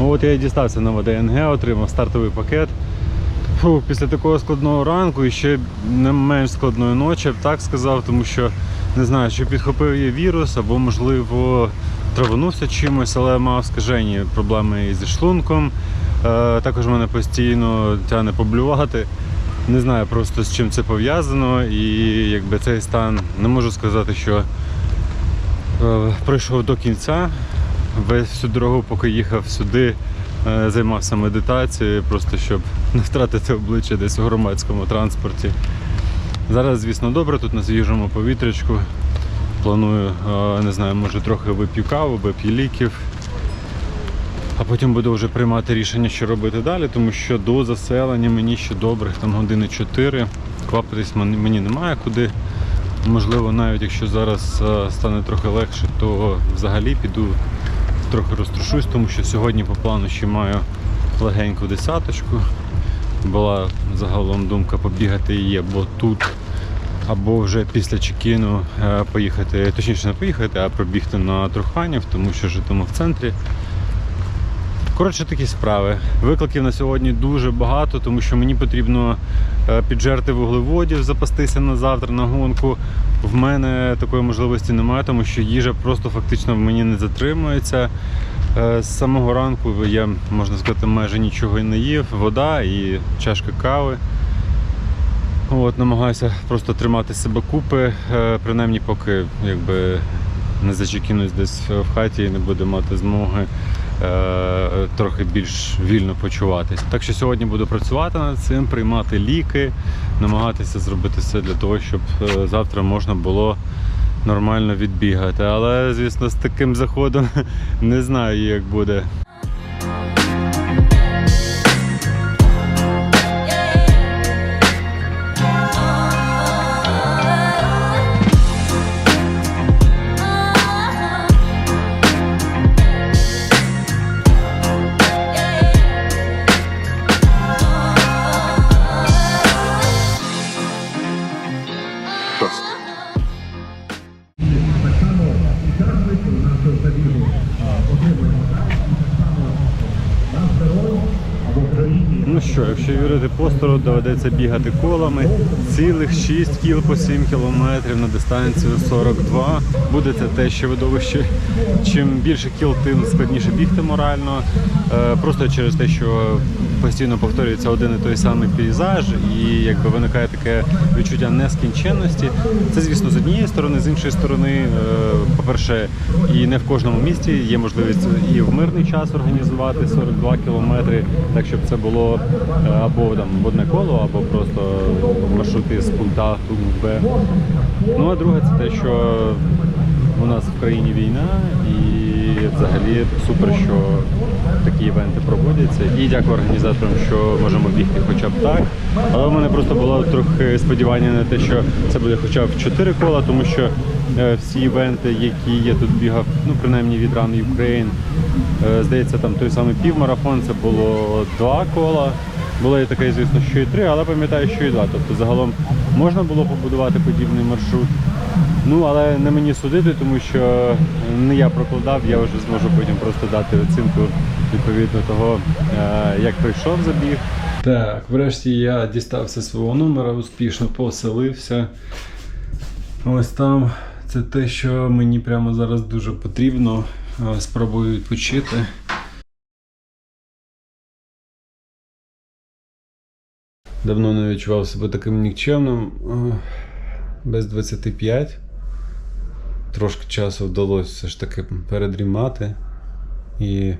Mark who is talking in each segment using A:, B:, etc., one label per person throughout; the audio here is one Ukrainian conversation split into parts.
A: Ну, От я і дістався на ВДНГ, отримав стартовий пакет. Фу, після такого складного ранку і ще не менш складної ночі, я б так сказав, тому що не знаю, чи підхопив я вірус, або, можливо, траванувся чимось, але мав скажені проблеми зі шлунком. Е, також мене постійно тягне поблювати. Не знаю просто з чим це пов'язано, і якби цей стан не можу сказати, що пройшов до кінця. Весь всю дорогу, поки їхав сюди, е, займався медитацією, просто щоб не втратити обличчя десь у громадському транспорті. Зараз, звісно, добре, тут на свіжому повітрячку. Планую, е, не знаю, може трохи вип'ю каву, вип'ю ліків. А потім буду вже приймати рішення, що робити далі, тому що до заселення мені ще добрих там години 4. Квапитись мені немає куди. Можливо, навіть якщо зараз е, стане трохи легше, то взагалі піду трохи розтрушусь, тому що сьогодні по плану ще маю легеньку десяточку. Була загалом думка побігати її або тут, або вже після чекіну е, поїхати, точніше не поїхати, а пробігти на Труханів, тому що житиму в центрі. Коротше, такі справи. Викликів на сьогодні дуже багато, тому що мені потрібно е, піджерти вуглеводів, запастися на завтра на гонку. В мене такої можливості немає, тому що їжа просто фактично в мені не затримується. Е, З самого ранку я, можна сказати, майже нічого не їв. Вода і чашка кави. От, намагаюся просто тримати себе купи, е, принаймні поки якби не зачекінусь десь в хаті і не буду мати змоги трохи більш вільно почуватись. Так що сьогодні буду працювати над цим, приймати ліки, намагатися зробити все для того, щоб е, завтра можна було нормально відбігати. Але, звісно, з таким заходом не знаю, як буде. Вірити доведеться бігати колами. Цілих 6 кіл по 7 кілометрів на дистанцію 42. Буде це те, що видовище. Чим більше кіл, тим складніше бігти морально. Е, Просто через те, що постійно повторюється один і той самий пейзаж, і якби виникає таке відчуття нескінченності. Це, звісно, з однієї сторони, з іншої сторони, е, по-перше, і не в кожному місті є можливість і в мирний час організувати 42 кілометри, так щоб це було е, або там в одне коло, або просто маршрути з пункту в Б. Ну а друге, це те, що у нас в країні війна, і взагалі супер, що такі івенти проводяться. І дякую організаторам, що можемо бігти хоча б так. Але в мене просто було трохи сподівання на те, що це буде хоча б 4 кола, тому що е, всі івенти, які я тут бігав, ну принаймні від Run Ukraine, е, здається, там той самий півмарафон, це було два кола. Було і таке, звісно, що і три, але пам'ятаю, що і два. Тобто загалом можна було побудувати подібний маршрут. Ну, але не мені судити, тому що не я прокладав, я вже зможу потім просто дати оцінку відповідно того, е, як прийшов забіг. Так, врешті я дістався свого номера, успішно поселився. Ось там це те, що мені прямо зараз дуже потрібно. Е, Спробую відпочити. Давно не відчував себе таким нікчемним. Е, Без 25. Трошки часу вдалося все ж таки передрімати. І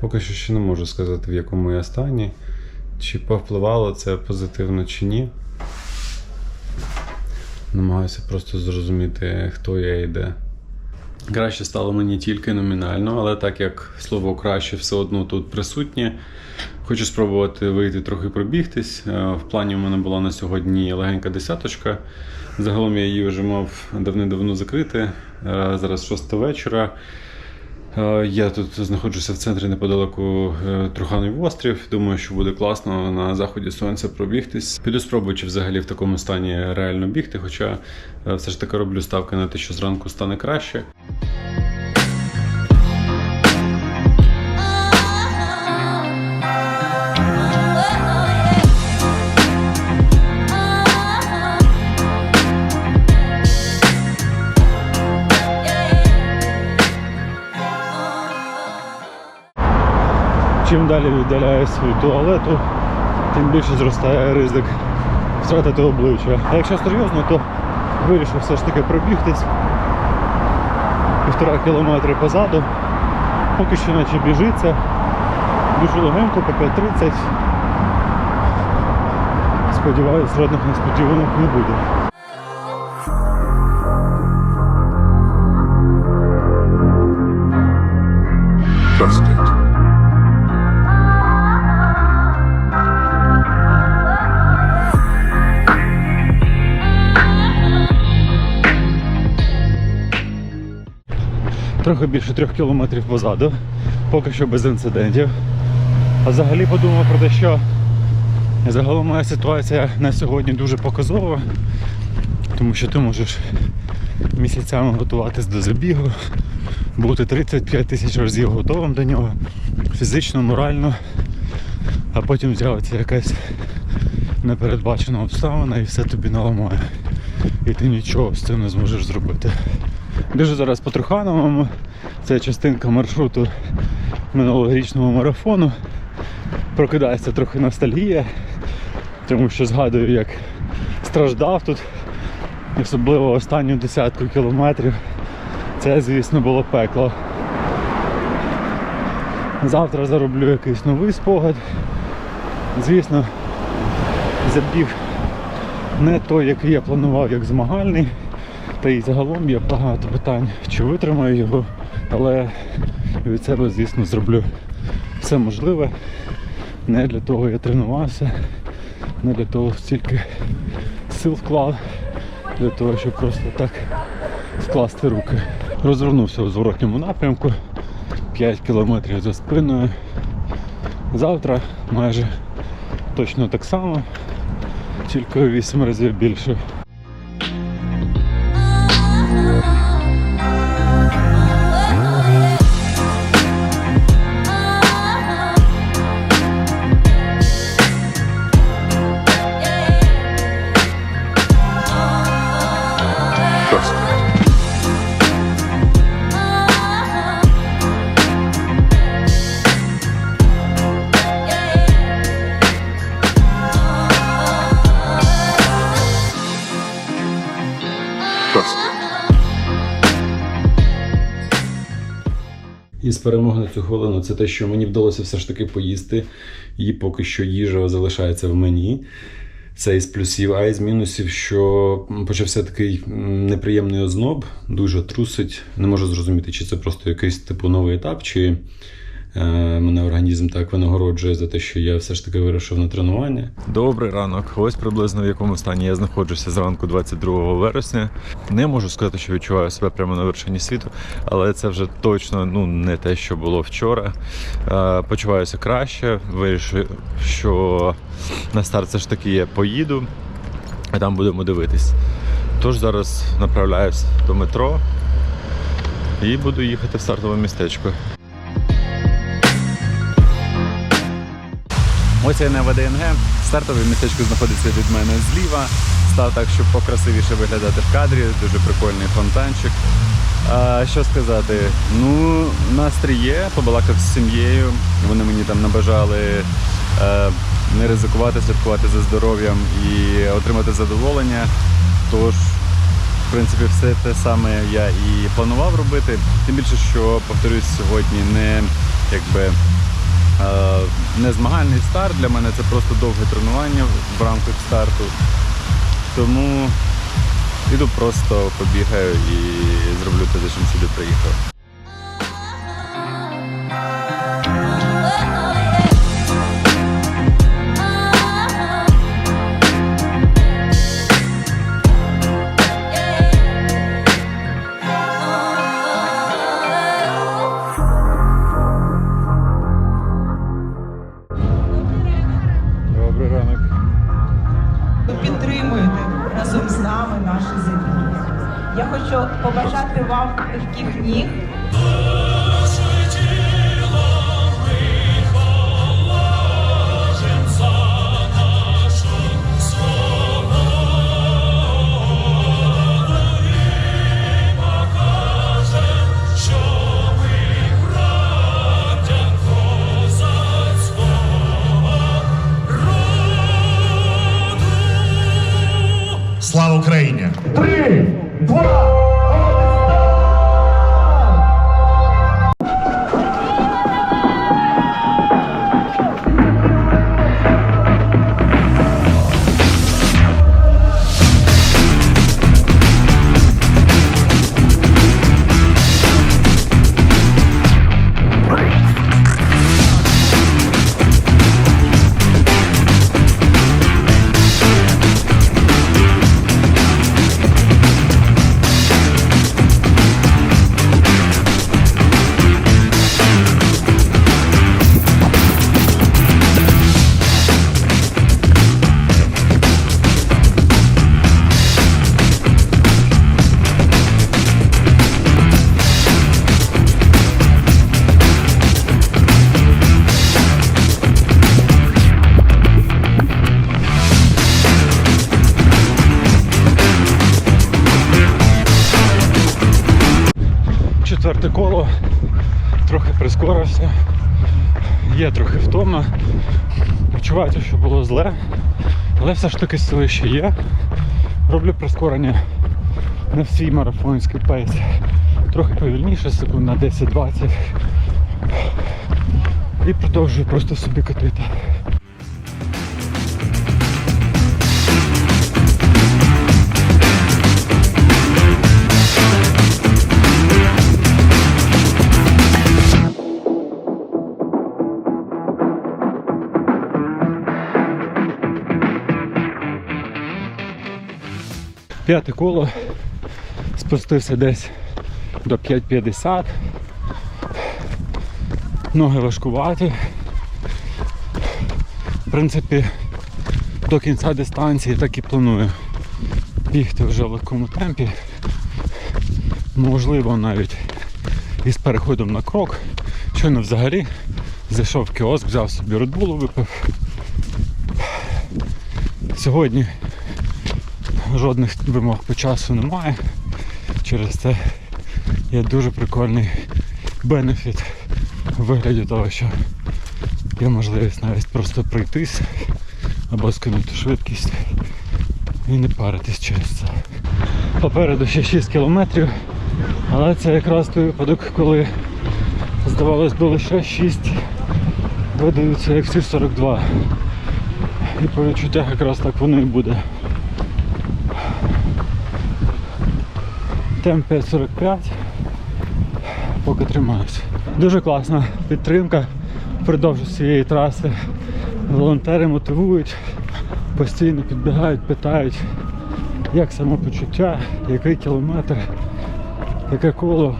A: поки що ще не можу сказати, в якому я стані. Чи повпливало це позитивно чи ні. Намагаюся просто зрозуміти, хто я і де. Краще стало мені тільки номінально, але так як слово краще все одно тут присутнє, хочу спробувати вийти трохи пробігтись. Е, В плані у мене була на сьогодні легенька десяточка. Загалом я її вже мав давним-давно закрити. Е, Зараз 6 вечора. Е, Я тут знаходжуся в центрі неподалеку е, Труханів острів. Думаю, що буде класно на заході сонця пробігтись. Піду спробую, чи взагалі в такому стані реально бігти, хоча все ж таки роблю ставки на те, що зранку стане краще. Чим далі віддаляюсь від туалету, тим більше зростає ризик втратити обличчя. А якщо серйозно, то вирішив все ж таки пробігтись півтора кілометри позаду. Поки що наче біжиться. Дуже легенько, по 5.30. Сподіваюсь, жодних несподіванок не буде. Трохи більше трьох кілометрів позаду, поки що без інцидентів. А взагалі подумав про те, що загалом моя ситуація на сьогодні дуже показова, тому що ти можеш місяцями готуватись до забігу, бути 35 тисяч разів готовим до нього, фізично, морально, а потім з'явиться якась непередбачена обставина і все тобі наламає. І ти нічого з цим не зможеш зробити. Біжу зараз по Трухановому. Це частинка маршруту минулорічного марафону. Прокидається трохи ностальгія, тому що згадую, як страждав тут, особливо останню десятку кілометрів. Це, звісно, було пекло. Завтра зароблю якийсь новий спогад. Звісно, забіг не той, який я планував, як змагальний. Та й загалом є багато питань, чи витримаю його, але від себе, звісно, зроблю все можливе. Не для того я тренувався, не для того стільки сил вклав, для того, щоб просто так скласти руки. Розвернувся у зворотньому напрямку, 5 кілометрів за спиною. Завтра майже точно так само, тільки 8 разів більше.
B: It.
C: Із перемоги на цю хвилину це те, що мені вдалося все ж таки поїсти, і поки що їжа залишається в мені. Це із плюсів, а із мінусів, що почався такий неприємний озноб, дуже трусить. Не можу зрозуміти, чи це просто якийсь типу новий етап, чи мене організм так винагороджує за те, що я все ж таки вирішив на тренування.
D: Добрий ранок. Ось приблизно в якому стані я знаходжуся зранку 22 вересня. Не можу сказати, що відчуваю себе прямо на вершині світу, але це вже точно ну, не те, що було вчора. Е, почуваюся краще. Вирішив, що на старт все ж таки я поїду, а там будемо дивитись. Тож зараз направляюсь до метро і буду їхати в стартове містечко. Ось я на ВДНГ. Стартове містечко знаходиться від мене зліва. Став так, щоб покрасивіше виглядати в кадрі. Дуже прикольний фонтанчик. А, що сказати? Ну, настрій є, побалакав з сім'єю. Вони мені там набажали е, не ризикувати, слідкувати за здоров'ям і отримати задоволення. Тож, в принципі, все те саме я і планував робити. Тим більше, що повторюсь, сьогодні не якби. Е, не змагальний старт для мене це просто довге тренування в рамках старту. Тому іду просто побігаю і зроблю те, за чим сюди приїхав.
A: Прискорився. Є трохи втома. Почувається, що було зле, але все ж таки сили ще є. Роблю прискорення на всій марафонський пейс. Трохи повільніше, секунд на 10-20. І продовжую просто собі катити. П'яте коло. Спустився десь до 5.50. Ноги важкуваті. В принципі, до кінця дистанції так і планую бігти вже в легкому темпі. Можливо, навіть із переходом на крок. Щойно взагалі зайшов в кіоск, взяв собі Bull, випив. Сьогодні жодних вимог по часу немає. Через це є дуже прикольний бенефіт у вигляді того, що є можливість навіть просто пройтись або скинути швидкість і не паритись через це. Попереду ще 6 кілометрів, але це якраз той випадок, коли здавалось би лише 6 видаються як ці 42. І по відчуттях якраз так воно і буде. Темп 5.45. Поки тримаюся. Дуже класна підтримка впродовж цієї траси. Волонтери мотивують, постійно підбігають, питають, як самопочуття, який кілометр, яке коло.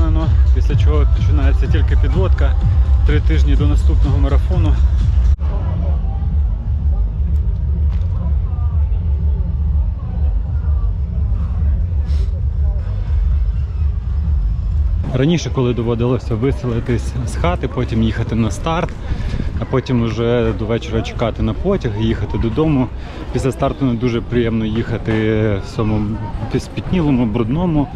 A: Виконано, після чого починається тільки підводка. Три тижні до наступного марафону. Раніше, коли доводилося виселитись з хати, потім їхати на старт, а потім вже до вечора чекати на потяг і їхати додому. Після старту не дуже приємно їхати в цьому спітнілому, брудному.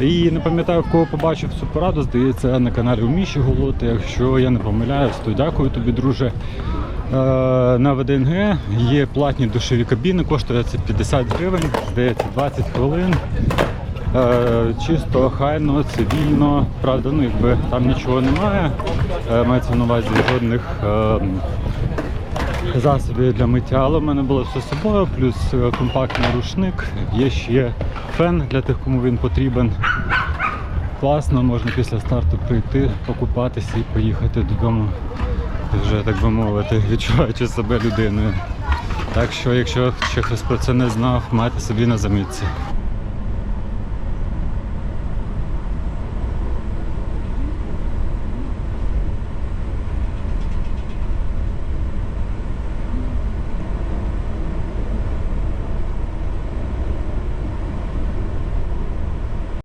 A: І не пам'ятаю, кого побачив цю пораду, здається, на каналі у Міші Голоти. Якщо я не помиляюсь, то дякую тобі, друже. Е, На ВДНГ є платні душові кабіни, коштує це 50 гривень, здається, 20 хвилин. Е, чисто, охайно, цивільно. Правда, ну якби там нічого немає. Е, мається на увазі жодних е, засобів для миття, але в мене було все собою, плюс компактний рушник. Є ще фен для тих, кому він потрібен. Класно, можна після старту прийти, покупатися і поїхати додому. Вже так би мовити, відчуваючи себе людиною. Так що, якщо ще хтось про це не знав, майте собі на замітці.